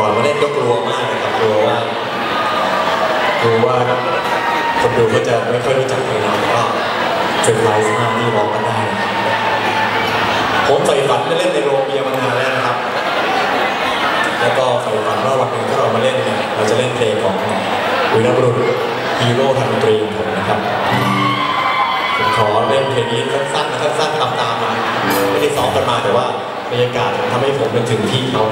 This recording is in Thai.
ก่อนมาเล่นก็กลัวมากนะครับกลัวว่ากลัวว่าคนดูก็จะไม่ค่อยรู้จักเพางเราก็เซอไลฟ์มากที่ร้องกันได้ ผมใฝ่ฝันไม่เล่นในโรงเบียร์มานานแล้วนะครับ แล้วก็ใฝ่ฝันว่าวันหนึ่งถ้าเรามาเล่นเนี่ยเราจะเล่นเพลงของวีรบุรุษฮีโร่ทันตรีของผมนะครับผมขอเล่นเพลงนี้สั้นๆนะสั้นๆตามตามมาไม่ได้ซ้อมกันมาแต่ว่าบรรยากาศทำให้ผมเป็นถึงที่เขา